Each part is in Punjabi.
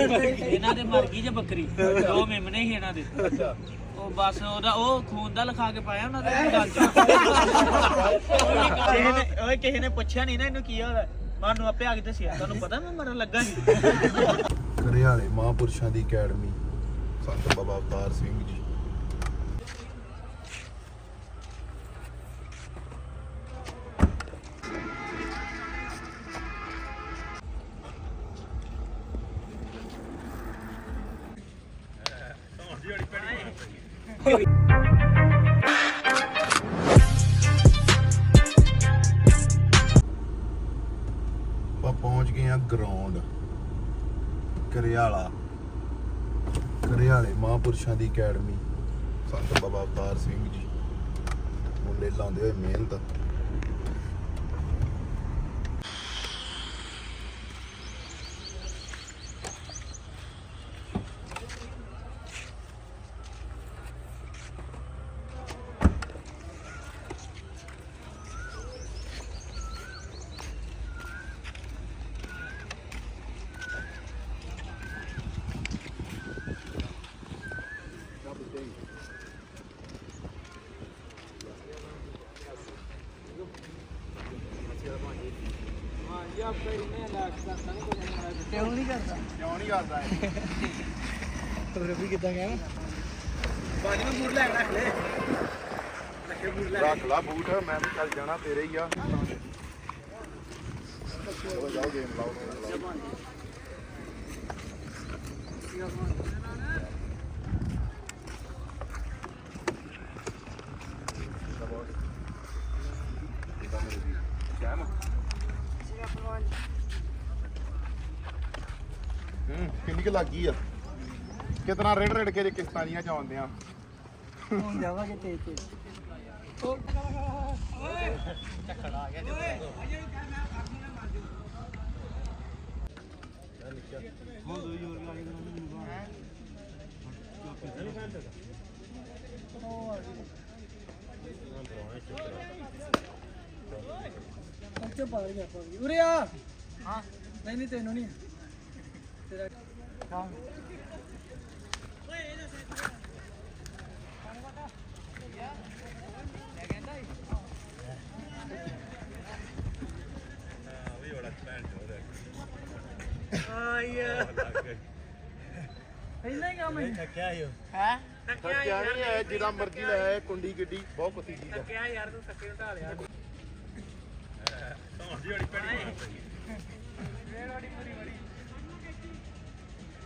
ਇਹਨਾਂ ਦੇ ਮਰ ਗਈ ਜੇ ਬੱਕਰੀ। ਦੋ ਮੇਮਣੇ ਸੀ ਇਹਨਾਂ ਦੇ। ਉਹ ਬਸ ਉਹਦਾ ਉਹ ਖੂਨ ਦਾ ਲਿਖਾ ਕੇ ਪਾਇਆ ਉਹਨਾਂ ਦੇ ਗੱਲ ਚ। ਕਿਸੇ ਨੇ ਓਏ ਕਿਸੇ ਨੇ ਪੁੱਛਿਆ ਨਹੀਂ ਨਾ ਇਹਨੂੰ ਕੀ ਹੋਇਆ ਮਾਨੂੰ ਆਪੇ ਆ ਕੇ ਦੱਸਿਆ। ਤੁਹਾਨੂੰ ਪਤਾ ਮੈਂ ਮਰਨ ਲੱਗਾ ਸੀ। ਘਰਿਆਲੇ ਮਹਾਂਪੁਰਸ਼ਾਂ ਦੀ ਅਕੈਡਮੀ ਸੰਤ ਬਾਬਾ ਅਵਤਾਰ ਸਿੰਘ ਜੀ ਆਪਾਂ ਪਹੁੰਚ ਗਏ ਆ ਗਰਾਊਂਡ ਕਰਿਆਲਾ, ਕਰਿਆਲੇ ਮਹਾਂਪੁਰਸ਼ਾਂ ਦੀ ਅਕੈਡਮੀ ਸੰਤ ਬਾਬਾ ਅਵਤਾਰ ਸਿੰਘ ਜੀ, ਮੁੰਡੇ ਲਾਉਂਦੇ ਹੋਏ ਮਿਹਨਤ। ਕਿਉਂ ਨਹੀਂ ਕਰਦਾ ਕਿਉਂ ਨਹੀਂ ਕਰਦਾ ਹੋਰ ਵੀ ਕਿਦਾਂ ਗਿਆ ਬਾਜੀ ਨੂੰ ਮੂਡ ਲੈਣਾ ਹਲੇ ਰੱਖ ਲਾ ਬੂਟ ਮੈਂ ਵੀ ਚੱਲ ਜਾਣਾ ਤੇਰੇ ਹੀ ਆ ਚਲੋ ਜਾਓ ਗੇਮ ਲਾਓ ਲਾਓ। ਮੇਰੇ? ਹੂੰ ਕਿੰਨੀ ਕੁ ਲੱਗੀ ਆ? ਕਿਤਨਾ ਰੇੜ ਰੇੜ ਕੇ ਜੇ ਕਿਸ਼ਤਾਂ ਦੀਆਂ ਚਾਉਂਦੇ ਆ? ਹੁਣ ਜਾਵਾਂਗੇ ਤੇ ਤੇ। ਉੱਥੇ ਪਾ ਗਿਆ ਆਪਾਂ ਵੀ? ਉਰੇ ਆ। ਹਾਂ। ਨਹੀਂ ਨਹੀਂ ਤੈਨੂੰ ਨਹੀਂ। ਤੇਰਾ ਹਾਂ। ਹਾਂ ਯਾਰ ਇੰਨਾ ਹੀ ਕੰਮ ਹੈ। ਥੱਕਿਆ ਹੀ ਹੈ। ਖਰਚਾ ਨਹੀਂ ਹੈ ਜਿਹਦਾ ਮਰਜ਼ੀ ਲੈ ਆਏ, ਕੁੰਡੀ ਗੱਡੀ ਬਹੁਤ ਕੁੱਤੀ ਚੀਜ਼ ਆ ਥੱਕਿਆ ਯਾਰ ਤੂੰ ਥੱਕੇ ਨੂੰ ਢਾਲਿਆ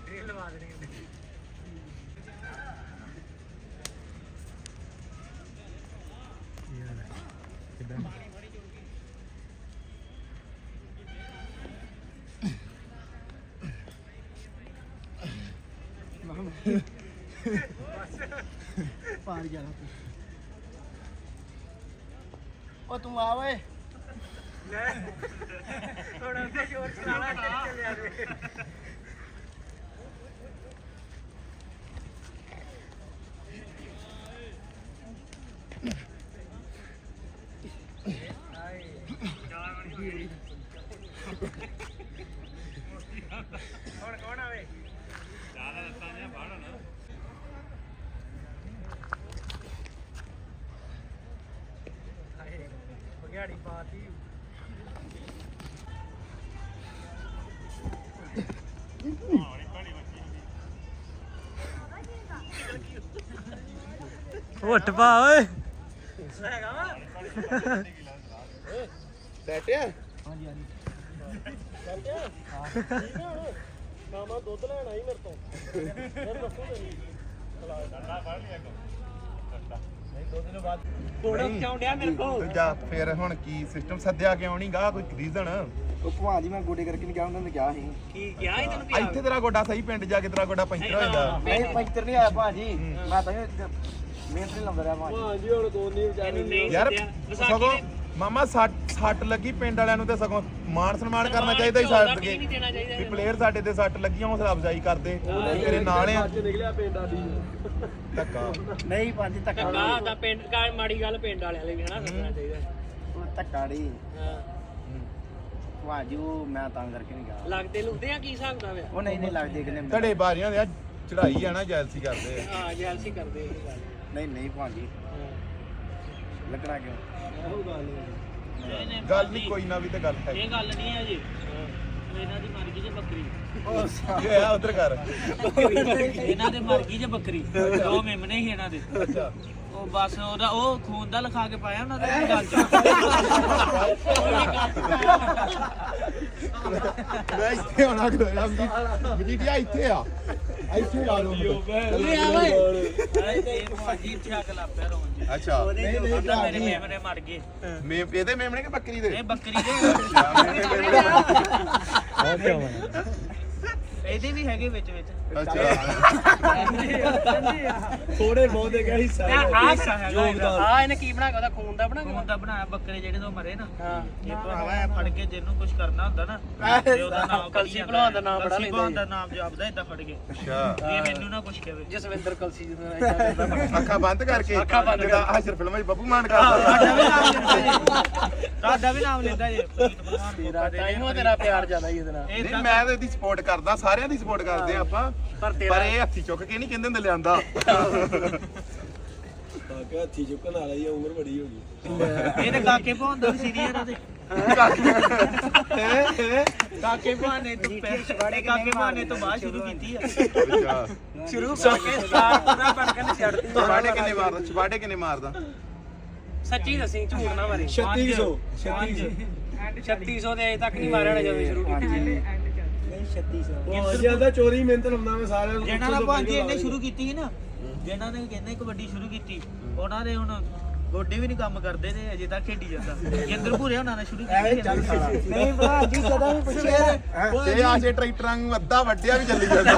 ਇਹ ਲਵਾ ਦੇਣੀ ਉਹਨੇ। ਪਾਰ ਗਿਆ ਤੂੰ ਉਹ ਤੂੰ ਆ ਓਏ ਲੈ ਹੁਣ ਅੰਦਰ ਜੋਰ ਚਲਾਣਾ ਚੱਲਿਆ ਰੇ ਹੁਣ ਕੌਣ ਆਵੇ? ਹਾਏ ਬਗਿਆੜੀ ਪਾਤੀ। ਉੱਠ ਪਾ ਓਏ। ਹੈਗਾ ਵਾ ਬੈਠਿਆ ਹਾਂਜੀ ਹਾਂਜੀ ਮਾਮਾ ਦੁੱਧ ਲੈਣ ਆਈ ਮੇਰੇ ਤੋਂ ਫਿਰ ਦੱਸੋ ਤੇਰੀ ਨਹੀਂ ਦੋ ਦਿਨ ਬਾਅਦ ਕੋੜਾ ਕਿਉਂ ਡਿਆ ਮੇਰੇ ਕੋਲ? ਜਾ ਫਿਰ ਹੁਣ ਕੀ ਸਿਸਟਮ ਸੱਦਿਆ ਕਿਉਂ ਨਹੀਂ ਗਾ ਕੋਈ ਰੀਜ਼ਨ ਉਹ ਭਵਾਨ ਜੀ ਮੈਂ ਗੋਡੇ ਕਰਕੇ ਨਹੀਂ ਗਿਆ ਉਹਨਾਂ ਨੇ ਕਿਹਾ ਸੀ। ਕੀ ਕਿਹਾ ਸੀ ਤੈਨੂੰ ਇੱਥੇ ਤੇਰਾ ਗੋਡਾ ਸਹੀ ਪਿੰਡ ਜਾ ਕੇ ਤੇਰਾ ਗੋਡਾ ਪੈਂਚਰ ਹੋ ਜਾਂਦਾ ਨਹੀਂ ਪੰਚਰ ਨਹੀਂ ਆਇਆ ਭਾਜੀ ਮੈਂ ਤਾਂ ਮਿਹਨਤ ਨਹੀਂ ਲਾਉਂਦਾ ਰਿਹਾ ਭਾਜੀ ਇਹਨੂੰ ਨਹੀਂ ਯਾਰ ਸੱਦਿਆ। ਵਿਸਾਖੀ ਸਗੋਂ ਦੇ ਮਾਮਾ ਸੱਟ ਸੱਟ ਲੱਗੀ ਪਿੰਡ ਵਾਲਿਆਂ ਨੂੰ ਤੇ ਸਗੋਂ ਮਾਣ ਸਨਮਾਨ ਕਰਨਾ ਚਾਹੀਦਾ ਹੀ ਸਾਡੇ ਵੀ ਨਹੀਂ ਦੇਣਾ ਚਾਹੀਦਾ ਵੀ ਪਲੇਅਰ ਸਾਡੇ ਤੇ ਸੱਟ ਲੱਗੀਆਂ ਹੌਸਲਾ ਅਫਜ਼ਾਈ ਕਰਦੇ। ਤੇਰੇ ਨਾਲ ਆ। ਨਿਕਲਿਆ ਪਿੰਡ ਆਦੀ। ਧੱਕਾ। ਨਹੀਂ ਭਾਜੀ ਧੱਕਾ ਧੱਕਾ ਦਾ ਪਿੰਡ ਕਾ ਮਾੜੀ ਗੱਲ ਪਿੰਡ ਵਾਲਿਆਂ ਲਈ ਵੀ ਹਨਾ ਸੱਦਣਾ ਚਾਹੀਦਾ। ਉਹ ਧੱਕਾ ਨਹੀਂ। ਹਾਂ। ਭਾਜੀ ਉਹ ਮੈਂ ਤਾਂ ਕਰਕੇ ਨਹੀਂ ਗਿਆ। ਲੱਗਦੇ ਲੁਕਦੇ ਆ ਕੀ ਹਿਸਾਬ ਦਾ ਉਹ ਨਹੀਂ ਨਹੀਂ ਲੱਗਦੇ ਕਿਨੇ ਧੜੇ ਬਾਰੀਆਂ ਦੇ ਚੜਾਈ ਆ ਨਾ ਜੈਲਸੀ ਕਰਦੇ ਆ। ਹਾਂ ਜੈਲਸੀ ਕਰਦੇ ਇਹ ਗੱਲ। ਨਹੀਂ ਨਹੀਂ ਭਾਜੀ। ਲੱਗਣਾ ਕਿਉਂ? ਨਹੀਂ ਨਹੀਂ ਗੱਲ ਨਹੀਂ ਕੋਈ ਨਾ ਵੀ ਤੇ ਗੱਲ ਹੈ। ਇਹ ਗੱਲ ਨਹੀਂ ਹੈ ਜੀ। ਇਹਨਾਂ ਦੀ ਮਰ ਗਈ ਜੇ ਬੱਕਰੀ। ਇਹ ਆ ਉਧਰ ਕਰ ਇਹਨਾਂ ਦੇ ਮਰ ਗਈ ਜੇ ਬੱਕਰੀ। ਦੋ ਮੇਮਣੇ ਸੀ ਇਹਨਾਂ ਦੇ। ਅੱਛਾ। ਉਹ ਬਸ ਉਹਦਾ ਉਹ ਖੂਨ ਦਾ ਲਿਖਾ ਕੇ ਪਾਇਆ ਉਹਨਾਂ ਦੇ ਗੱਲ ਚ। ਮੈਂ ਇੱਥੇ ਆਉਣਾ ਕਰੋਇਆ ਮਜੀਠੀਆ ਇੱਥੇ ਆ। ਇੱਥੇ ਆ ਲੋ ਲੱਗ ਪਿਆ ਰੋਣ ਜੀ। ਅੱਛਾ। ਉਹਦਾ ਮੇਰੇ ਮੇਮਣੇ ਮਰ ਗਏ। ਮੇ ਇਹਦੇ ਮੇਮਣੇ ਕਿ ਬੱਕਰੀ ਦੇ? ਇਹ ਬੱਕਰੀ ਦੇ। ਇਹਦੇ ਵੀ ਹੈਗੇ ਵਿੱਚ ਵਿੱਚ। ਅੱਛਾ। ਥੋੜੇ ਬਹੁਤੇ ਕਾ ਹਿੱਸਾ। ਇਹਦਾ। ਆ ਇਹਨੇ ਕੀ ਬਣਾ ਕੇ ਉਹਦਾ ਖੂਨ ਦਾ ਬਣਾ ਖੂਨ ਦਾ ਬਣਾਇਆ ਬੱਕਰੇ ਜਿਹੜੇ ਤੋਂ ਮਰੇ ਨਾ। ਹਾਂ। ਇਹ ਭਰਾਵਾ ਇਹ ਫੜ ਕੇ ਜਿਹਨੂੰ ਕੁਝ ਕਰਨਾ ਹੁੰਦਾ ਨਾ ਤੇ ਉਹਦਾ ਨਾਮ ਕਲਸੀ ਭਲਵਾਨ ਦਾ ਨਾਮ ਬੜਾ ਕਲਸੀ ਲੈਂਦਾ ਭਲਵਾਨ ਦਾ ਨਾਮ ਜਪਦਾ ਇਦਾਂ ਫੜ ਕੇ। ਅੱਛਾ। ਇਹ ਮੈਨੂੰ ਨਾ ਕੁਝ ਕਹੇ। ਜਸਵਿੰਦਰ ਕਲਸੀ ਜਦੋਂ ਅੱਖਾਂ ਬੰਦ ਕਰਕੇ। ਅੱਖਾਂ ਬੰਦ ਜਿੱਦਾਂ ਹਾਸ਼ਰ ਫਿਲਮਾਂ 'ਚ ਬੱਬੂ ਮਾਨ ਸਾਡਾ ਵੀ ਨਾਮ ਲੈਂਦਾ ਜੀ। ਸਾਡਾ ਵੀ ਨਾਮ ਲੈਂਦਾ ਜੀ। ਤੇਰਾ ਤੇਰਾ ਪਿਆਰ ਜ਼ਿਆਦਾ ਹੀ ਇਹਦੇ ਨਾਲ। ਨਹੀਂ ਮੈਂ ਤਾਂ ਇਹਦੀ ਸਪੋਰਟ ਕਰਦਾ ਸਾਰਿਆਂ ਦੀ ਸਪੋਰਟ ਕਰਦੇ ਆ ਆਪਾਂ ਪਰ ਇਹ ਹੱਥੀ ਚੁੱਕ ਕੇ ਨਹੀਂ ਕਹਿੰਦੇ ਹੁੰਦੇ ਲਿਆਂਦਾ। ਹੱਥੀ ਚੁੱਕਣ ਵਾਲਾ ਹੀ ਆ, ਉਮਰ ਬੜੀ ਹੋ ਗਈ। ਇਹ ਤੇ ਕਾਕੇ ਭਲਵਾਨ ਦਾ ਵੀ ਸੀਨੀਅਰ ਆ ਤੇ। ਕਾਕੇ ਭਲਵਾਨ ਨੇ ਤੋਂ ਪਹਿਲੇ ਕਾਕੇ ਭਲਵਾਨ ਨੇ ਤੋਂ ਬਾਅਦ ਸ਼ੁਰੂ ਕੀਤੀ ਆ। ਅੱਛਾ। ਸ਼ੁਰੂ ਕਰਕੇ ਸਟਾਰਟ ਪੂਰਾ ਬਣ ਕੇ ਨਹੀਂ ਛੱਡਦੀ ਚਬਾੜੇ ਕਿੰਨੇ ਮਾਰਦਾ ਚਬਾੜੇ ਕਿੰਨੇ ਮਾਰਦਾ? ਸੱਚੀ ਦੱਸੀ ਝੂਠ ਨਾ ਮਾਰੀ। 3600 3600 ਦੇ ਅਜੇ ਤੱਕ ਨਹੀਂ ਮਾਰਿਆ ਨਾ ਜਦੋਂ ਸ਼ੁਰੂ ਕੀਤੀ। ਉਹ ਜ਼ਿਆਦਾ ਚੋਰੀ ਮਿਹਨਤ ਲਾਉਂਦਾ ਮੈਂ ਸਾਰਿਆਂ ਨੂੰ ਜਿਹਨਾਂ ਨਾਲ ਭਾਂਜੀ ਇਹਨੇ ਸ਼ੁਰੂ ਕੀਤੀ ਸੀ ਨਾ ਜਿਹਨਾਂ ਨੇ ਕਹਿੰਦੇ ਕਬੱਡੀ ਸ਼ੁਰੂ ਕੀਤੀ ਉਹਨਾਂ ਦੇ ਹੁਣ ਗੋਡੇ ਵੀ ਨਹੀਂ ਕੰਮ ਕਰਦੇ ਤੇ ਅਜੇ ਤੱਕ ਖੇਡੀ ਜਾਂਦਾ। ਜਿੰਦਰ ਭੂਰੇ ਉਹਨਾਂ ਨੇ ਸ਼ੁਰੂ ਕੀਤੀ ਨਹੀਂ ਭਰਾ ਜੀ ਜਦੋਂ ਵੀ ਪੁੱਛਿਆ ਤੇ ਆਸ਼ੇ ਟਰੈਕਟਰਾਂ ਨੂੰ ਅੱਧਾ ਵੱਡਿਆ ਵੀ ਚੱਲੀ ਜਾਂਦਾ।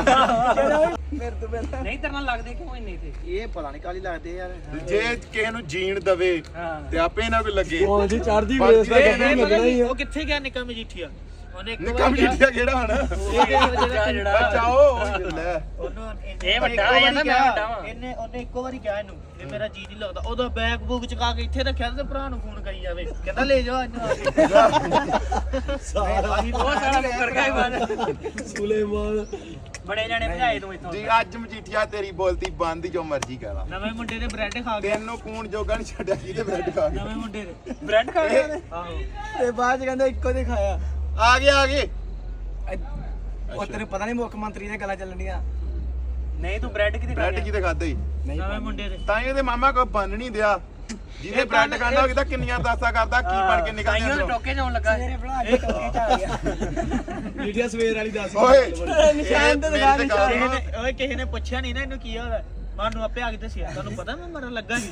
ਮੇਰੇ ਤੋਂ ਪਹਿਲਾਂ ਨਹੀਂ ਤੇਰੇ ਨਾਲ ਲੱਗਦੇ ਕਿਉਂ ਇੰਨੇ ਤੇ? ਇਹ ਪਤਾ ਨਹੀਂ ਕਾਲੀ ਲੱਗਦੇ ਯਾਰ। ਜੇ ਕਿਸੇ ਨੂੰ ਜੀਣ ਦਵੇ ਤੇ ਆਪੇ ਨਾ ਕੋਈ ਲੱਗੇ। ਉਹ ਜੀ ਚੜਦੀ ਵੇਸ ਦਾ ਗੱਭਰੂ ਲੱਗਣਾ ਹੀ ਆ। ਉਹ ਕਿੱਥੇ ਗਿਆ ਨਿੱਕਾ ਮਜੀਠੀਆ? ਉਹਨੇ ਇੱਕ ਨਿੱਕਾ ਵਾਰ ਮਜੀਠੀਆ ਕਿਹੜਾ ਹਣ? ਜਿਹੜਾ ਅੱਛਾ ਉਹ ਲੈ ਉਹਨੂੰ ਇਹ ਵੱਡਾ ਵਾਰੀ ਨਾ, ਮੈਂ ਵੱਡਾ ਵਾਂ। ਇਹਨੇ ਉਹਨੇ ਇੱਕੋ ਵਾਰੀ ਕਿਹਾ ਇਹਨੂੰ ਵੀ ਮੇਰਾ ਜੀ ਨਹੀਂ ਲੱਗਦਾ। ਉਹਦਾ ਬੈਗ ਬੁੱਕ ਚਕਾ ਕੇ ਇੱਥੇ ਰੱਖਿਆ ਤੇ ਭਰਾ ਨੂੰ ਫੋਨ ਕਰੀ ਜਾਵੇ। ਕਹਿੰਦਾ ਲੈ ਜਾਓ ਇਹਨੂੰ ਆ ਕੇ। ਸਾਰਾ ਮੁੱਕਰ ਗਿਆ ਹੀ ਬਾਅਦ ਸੁਲੇਮਾਨ। ਬੜੇ ਜਾਣੇ ਭਜਾਏ ਤੂੰ ਇੱਥੋਂ। ਜੀ ਅੱਜ ਮਜੀਠੀਆ ਤੇਰੀ ਬੋਲਤੀ ਬੰਦ ਹੀ ਜੋ ਮਰਜ਼ੀ ਕਰਾ ਨਵੇਂ ਮੁੰਡੇ ਨੇ ਬ੍ਰੈਡ ਖਾ ਗਿਆ ਤੈਨੂੰ ਕੂਣ ਜੋਗਾ ਨਹੀਂ ਛੱਡਿਆ ਜਿਹਦੇ ਬ੍ਰੈਡ ਖਾ ਗਿਆ ਨਵੇਂ ਮੁੰਡੇ ਨੇ ਬ੍ਰੈਡ ਖਾ ਉਹਨੇ? ਆਹੋ। ਤੇ ਬਾਅਦ ਚ ਕਹਿੰਦਾ ਇੱਕੋ ਦੇ ਖਾਇਆ। ਆ ਗਏ ਆ ਗਏ। ਉਹ ਤੈਨੂੰ ਪਤਾ ਨਹੀਂ ਮੁੱਖ ਮੰਤਰੀ ਦੀਆਂ ਗੱਲਾਂ ਚੱਲਣੀਆਂ। ਨਹੀਂ ਤੂੰ ਬ੍ਰੈਡ ਕਿਤੇ ਬ੍ਰੈਡ ਕਿਤੇ ਖਾਦੇ ਨਵੇਂ ਮੁੰਡੇ ਦੇ। ਤਾਂ ਹੀ ਇਹਦੇ ਮਾਮਾ ਕੋ ਬੰਨ ਨਹੀਂ ਦਿਆ। ਜਿਹਦੇ ਬ੍ਰੈਡ ਖਾਂਦਾ ਹੋਵੇ ਤਾਂ ਕਿੰਨੀਆਂ ਦਾਸਾਂ ਕਰਦਾ ਕੀ ਬਣ ਕੇ ਨਿਕਲਦੇ ਤਾਈਓ ਟੋਕੇ ਜਾਉਣ ਲੱਗਾ। ਮੇਰੇ ਭਰਾ ਜੀ ਟੋਕੇ ਚ ਆ ਗਿਆ। ਮੀਡੀਆ ਸਵੇਰ ਵਾਲੀ ਦੱਸ ਓਏ ਨਿਸ਼ਾਨ ਤੇ ਦਿਖਾ ਨਿਸ਼ਾਨ। ਕਿਸੇ ਨੇ ਓਏ ਕਿਸੇ ਨੇ ਪੁੱਛਿਆ ਨਹੀਂ ਨਾ ਇਹਨੂੰ ਕੀ ਹੋਇਆ ਮਾਨੂੰ ਆਪੇ ਆ ਕੇ ਦੱਸਿਆ ਤੁਹਾਨੂੰ ਪਤਾ ਮੈਂ ਮਰਨ ਲੱਗਾ ਸੀ?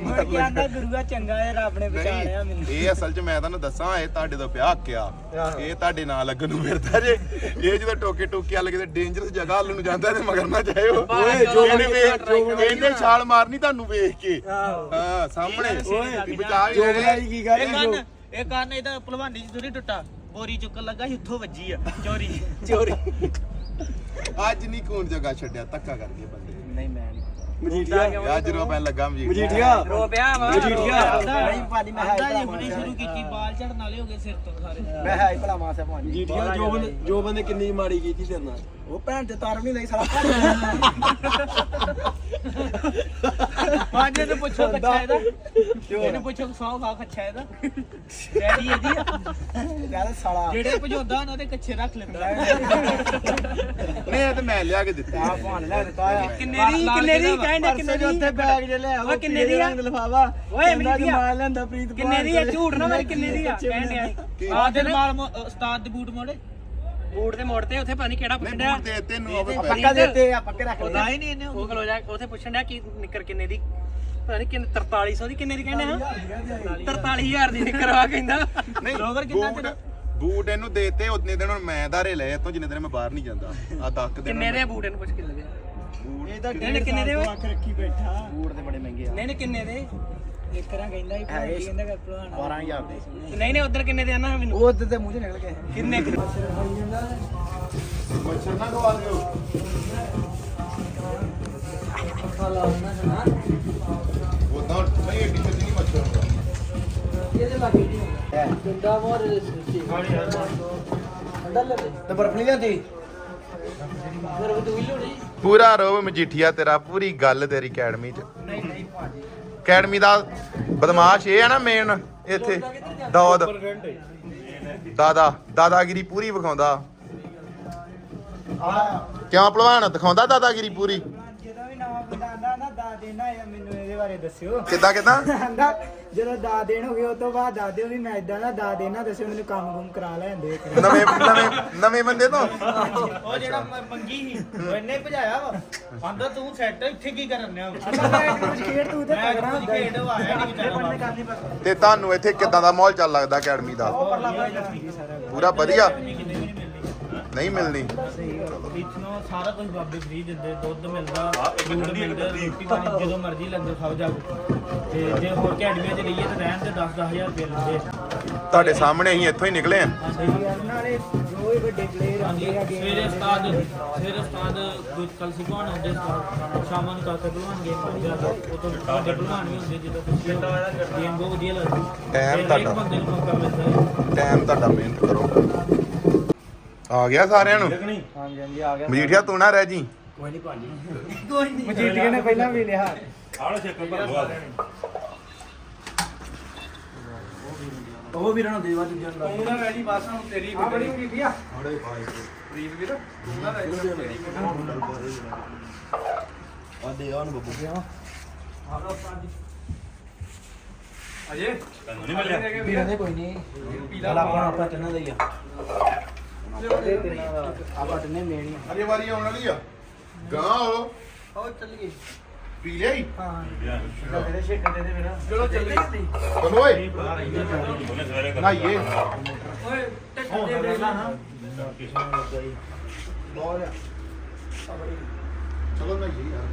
ਮੁੜ ਕੇ ਆਂਦਾ ਗੁਰੂਆ ਚੰਗਾ ਹੈ ਰੱਬ ਨੇ ਬਚਾਇਆ ਮੈਨੂੰ। ਇਹ ਅਸਲ 'ਚ ਮੈਂ ਤੁਹਾਨੂੰ ਦੱਸਾਂ ਇਹ ਤੁਹਾਡੇ ਤੋਂ ਪਿਆ ਹੱਕਿਆ ਇਹ ਤੁਹਾਡੇ ਨਾਲ ਲੱਗਣ ਨੂੰ ਫਿਰਦਾ ਜੇ। ਇਹ ਜਦੋਂ ਟੋਕੇ ਟੋਕੇ ਵਾਲੇ ਕਿਤੇ ਡੇਂਜਰਸ ਜਗ੍ਹਾ ਵੱਲ ਨੂੰ ਜਾਂਦਾ ਤੇ ਮਗਰ ਨਾ ਜਾਇਓ ਓਏ, ਜੋ ਇਹਨੇ ਬਣੀ ਵੇਖ try ਕਰੋ। ਇਹਨੇ ਛਾਲ ਮਾਰਨੀ ਤੁਹਾਨੂੰ ਵੇਖ ਕੇ। ਆਹੋ। ਹਾਂ ਸਾਹਮਣੇ। ਓਏ, ਵੀ ਬਚਾ ਹੀ ਜੋ ਰਹੇ। ਬਣਾਈ ਕੀ ਕਰ ਇਹ ਕੰਨ ਇਹ ਕੰਨ ਇਹਦਾ ਭਲਵਾਨੀ ਚ ਥੋੜੀ ਟੁੱਟਾ। ਬੋਰੀ ਚੁੱਕਣ ਲੱਗਾ ਸੀ ਉੱਥੋਂ ਵੱਜੀ ਆ ਚੋਰੀ। ਚੋਰੀ। ਅੱਜ ਨਹੀਂ ਕੌਣ ਜਗ੍ਹਾ ਛੱਡਿਆ ਧੱਕਾ ਕਰਕੇ ਬੰਦੇ। ਨਹੀਂ ਮੈਂ ਮਜੀਠੀਆ। ਅੱਜ ਰੋ ਪੈਣ ਲੱਗਾ ਮਜੀਠੀਆ। ਮਜੀਠੀਆ। ਰੋ ਪਿਆ ਵਾ। ਮਜੀਠੀਆ। ਨਹੀਂ ਭਾਜੀ ਮੈਂ ਆਂਦਾ ਹੈ ਹੁਣੇ ਸ਼ੁਰੂ ਕੀਤੀ ਬਾਲ ਝੜਨ ਵਾਲੇ ਹੋ ਗਏ ਸਿਰ ਤੋਂ ਸਾਰੇ। ਮੈਂ ਹੈ ਭਲਾ ਮਾਸਾ ਭਾਜੀ ਮਜੀਠੀਆ ਜੋ ਬੰਦੇ ਜੋ ਬੰਦੇ ਕਿੰਨੀ ਮਾੜੀ ਕੀਤੀ ਤੇਰੇ ਨਾਲ। ਉਹ ਭੈਣ ਤੇ ਤਾਰ ਨਹੀਂ ਲਈ ਸਾਲਾ। ਪੰਜ ਨੂੰ ਪੁੱਛੋ ਕੱਚਾ ਇਹਦਾ। ਇਹਨੂੰ ਪੁੱਛੋ ਸੌ ਖਾ ਕੱਚਾ ਇਹਦਾ। ਡੈਡੀ ਇਹਦੀ ਆ। ਯਾਰ ਸਾਲਾ। ਜਿਹੜੇ ਭਜਾਉਂਦਾ ਉਹਨਾਂ ਦੇ ਕੱਚੇ ਰੱਖ ਲੈਂਦਾ। ਨਹੀਂ ਇਹ ਤੇ ਮੈਂ ਲਿਆ ਕੇ ਦਿੱਤਾ। ਆ ਭਾਣ ਲੈ ਦਿੱਤਾ ਆ। ਕਿੰਨੇ ਦੀ ਕਿੰਨੇ ਦੀ ਕਹਿੰਦੇ ਕਿੰਨੇ ਦੀ ਉੱਥੇ ਬੈਗ ਜੇ ਲੈ ਓਏ ਕਿੰਨੇ ਦੀ ਆ? ਲਫਾਵਾ ਓਏ ਮੇਰੀ ਆ। ਮਾਰ ਲੈਂਦਾ ਪ੍ਰੀਤ ਕਿੰਨੇ ਦੀ ਆ? ਝੂਠ ਨਾ ਮਾਰੀ ਕਿੰਨੇ ਦੀ ਆ? ਕਹਿੰਦੇ ਆ ਆ ਦਿਨ ਮਾਲ ਮੋ- ਉਸਤਾਦ ਦੇ ਬੂਟ ਮੋੜੇ? ਬੂਟ ਦੇ ਮੋੜ ਤੇ ਉੱਥੇ ਪਤਾ ਨਹੀਂ ਕਿਹੜਾ ਨਹੀਂ ਪੁੱਛਣ ਬੂਟ ਦੇ ਤੈਨੂੰ ਆਵੇ ਪੱਕਾ ਦਿੱਤੇ। ਆ ਪੱਕੇ ਰੱਖ ਉਹਦਾ ਹੀ ਨਹੀਂ ਇਹਨੇ ਉਹ। ਖਲੋ ਜਾ ਉੱਥੇ ਪੁੱਛਣ ਡਿਆ ਕੀ ਨਿੱਕਰ ਕਿੰਨੇ ਦੀ? ਪਤਾ ਨਹੀਂ ਕਿੰਨੇ 4300 ਦੀ ਕਿੰਨੇ ਦੀ ਕਹਿੰਦੇ ਹਾਂ 43000 ਦੀ ਨਿੱਕਰ ਆ ਕਹਿੰਦਾ। ਨਹੀਂ ਰੋਵਰ ਕਿੰਨਾ ਬੂਟ ਤੇਰਾ? ਬੂਟ ਇਹਨੂੰ ਦੇਤੇ ਉਤਨੇ ਦਿਨ ਹੁਣ ਮੈਂ ਧਾਰੇ ਲਏ ਇਤੋਂ ਜਿੰਨੇ ਦਿਨ ਮੈਂ ਬਾਹਰ ਨਹੀਂ ਜਾਂਦਾ। ਆ ਦੱਕ ਦੇ ਕਿੰਨੇ ਦੇ ਬੂਟ? ਇਹਨੂੰ ਪੁੱਛ ਕੇ ਲੱਗੇ ਇਹਦਾ ਕਿੰਨੇ ਦੇ ਓਏ ਰੱਖੀ ਬੈਠਾ? ਬੂਟ ਤੇ ਬੜੇ ਮਹਿੰਗੇ ਆ। ਨਹੀਂ ਨਹੀਂ ਕਿੰਨੇ ਦੇ? ਇੱਕਰਾਂ ਕਹਿੰਦਾ ਹੀ ਕਹਿੰਦਾ ਕਰ 12000 ਦੇ। ਨਹੀਂ ਨਹੀਂ ਉਧਰ ਕਿੰਨੇ ਦੇ ਆਣਾ ਮੈਨੂੰ? ਉਹ ਤੇ ਮੂੰਹ ਚ ਨਿਕਲ ਗਏ। ਕਿੰਨੇ ਮੱਛਰ ਨਾ ਖਵਾ ਦਿਓ। ਉਦਾਂ ਨਹੀਂ ਏਡੀ ਛੇਤੀ ਨਹੀਂ ਮੱਛਰ ਹੁੰਦਾ ਇਹਦੇ ਲੱਗੇ ਨਹੀਂ ਹੁੰਦਾ। ਡੰਡਾ ਮਾਰ ਡੰਡਾ ਲੈ ਤੇ ਬਰਫ ਨਹੀਂ ਲਿਆਂਦੀ? ਫਿਰ ਉਹ ਤੂੰ ਹੀ ਲੋੜੀ ਪੂਰਾ ਰੋਬ ਮਜੀਠੀਆ ਤੇਰਾ, ਪੂਰੀ ਗੱਲ ਤੇਰੀ ਅਕੈਡਮੀ ਚ। ਨਹੀਂ ਨਹੀਂ ਭਾਜੀ ਅਕੈਡਮੀ ਦਾ ਬਦਮਾਸ਼ ਇਹ ਆ ਨਾ ਮੇਨ ਇੱਥੇ ਦੌਦ ਦਾਦਾ, ਦਾਦਾਗਿਰੀ ਪੂਰੀ ਵਿਖਾਉਂਦਾ। ਕਿਉਂ ਭਲਵਾਨ, ਦਿਖਾਉਂਦਾ ਦਾਦਾਗਿਰੀ ਪੂਰੀ? ਬਾਰੇ ਦੱਸਿਓ। ਕਿੱਦਾਂ ਕਿੱਦਾਂ? ਜਦੋਂ ਦਾ ਦੇਣ ਹੋ ਗਏ ਉਸ ਤੋਂ ਬਾਅਦ ਦੱਸ ਦਿਓ ਵੀ ਮੈਂ ਇਦਾਂ ਦਾ ਦਾ ਦੇਣਾ ਦੱਸਿਓ ਮੈਨੂੰ ਕੰਮ ਕੁਮ ਕਰਾ ਲੈਂਦੇ ਨਵੇਂ ਨਵੇਂ ਨਵੇਂ ਬੰਦੇ ਤੋਂ? ਉਹ ਜਿਹੜਾ ਮ- ਮੰਗੀ ਸੀ ਉਹ ਇਹਨੇ ਭਜਾਇਆ ਵਾ। ਆਂਦਾ ਤੂੰ ਸੈੱਟ ਇੱਥੇ ਕੀ ਕਰਨ ਡਿਆ ਵਾ? ਮੈਂ ਕੁਝ ਖੇਡ ਤੂੰ ਤੇ ਮੈਂ ਤਗੜਾ ਕੁਝ ਹੁੰਦਾ ਖੇਡ ਆਇਆ ਨਹੀਂ ਵਿਚਾਰਾ ਕਰਨੀ ਪੱਕਾ ਤੇ ਤੁਹਾਨੂੰ ਇੱਥੇ ਕਿੱਦਾਂ ਦਾ ਮਾਹੌਲ ਚੱਲ ਲੱਗਦਾ ਅਕੈਡਮੀ ਦਾ? ਪੂਰਾ ਵਧੀਆ। ਵੀ ਨਹੀਂ ਮਿਲਣੀ। ਇਥਨੋਂ ਸਾਰਾ ਕੁਝ ਬਾਬੇ ਫ੍ਰੀ ਦਿੰਦੇ ਦੁੱਧ ਮਿਲਦਾ ਫੂਡ ਮਿਲਦਾ ਰੋਟੀ ਪਾਣੀ ਜਦੋਂ ਮਰਜ਼ੀ ਲੰਗਰ ਖਾਓ ਜਾਓ ਤੇ ਜੇ ਹੋਰ ਅਕੈਡਮੀਆਂ 'ਚ ਰਹੀਏ ਤਾਂ ਰਹਿਣ ਦੇ 10-10000 ਰੁਪਏ ਲੈਂਦੇ। ਤੁਹਾਡੇ ਸਾਹਮਣੇ ਅਸੀਂ ਇੱਥੋਂ ਹੀ ਨਿਕਲੇ ਆ ਸਵੇਰੇ ਉਸਤਾਦ ਸਵੇਰੇ ਉਸਤਾਦ ਗੁਰਕਲ ਸਿਖਾਉਣ ਆਉਂਦੇ ਉਸਤਾਦ ਸ਼ਾਮਾਂ ਨੂੰ ਕਾਕੇ ਪਾਉਂਦੇ ਆ ਉਹ ਤੋਂ ਵੱਡੇ ਭਲਵਾਨ ਵੀ ਹੁੰਦੇ ਜਦੋਂ ਤੁਸੀਂ ਗੇਮ ਬਹੁਤ ਵਧੀਆ ਲੱਗਦੀ। ਹਰੇਕ ਤੁਹਾਡਾ। ਹੈ ਟਾਈਮ ਤੁਹਾਡਾ ਮਿਹਨਤ ਕਰੋ। ਆ ਗਿਆ ਸਾਰਿਆਂ ਨੂੰ? ਹਾਂਜੀ ਹਾਂਜੀ ਆ ਗਿਆ ਮਜੀਠੀਆ ਤੂੰ ਨਾ। ਰਹਿ ਜੀ। ਮਜੀਠੀਏ ਨੇ ਪਹਿਲਾਂ ਵੀ ਲਿਆ। ਉਹ ਵੀਰਾਂ ਨੂੰ ਦੇਵਾ ਦੂਜਿਆਂ ਨੂੰ। ਤੂੰ ਨਾ ਰਹਿ ਜੀ ਬਸ ਹੁਣ ਤੇਰੀ ਆ। ਬੜੀ ਮਜੀਠੀਆ ਪ੍ਰੀਤ ਵੀਰ ਤੂੰ ਨਾ ਰਹਿ ਜੀ ਤੇਰੀ ਆ ਦੇ ਆ ਨੂੰ ਬੱਬੂ ਗਿਆ ਅਜੇ? ਵੀਰਾਂ ਦੇ ਕੋਈ ਨਹੀਂ ਚੱਲ ਆਪਾਂ ਆਪਾਂ ਤਿੰਨਾਂ ਦਾ ਹੀ ਆ। ਇਹ ਤਿੰਨਾਂ ਦਾ ਆਪਾਂ ਤਿੰਨੇ ਮੇਣੀ। ਅਜੇ ਵਾਰੀ ਆਉਣ ਵਾਲੀ ਆ। ਗਾਂ ਉਹ। ਉਹ ਚੱਲ ਗਈ ਪੀ ਲਈ ਹਾਂ। ਤੇਰੇ ਛੇਕ ਦੇ ਦੇ ਮੇਰਾ ਚਲੋ ਚੱਲੇ ਚਲੋ ਓਏ। ਨਾਈਏ ਓਏ ਟੱਟੇ ਦੇ ਨਾ। ਬਹੁਤ ਆ। ਚਲੋ ਨਾਈਏ ਯਾਰ।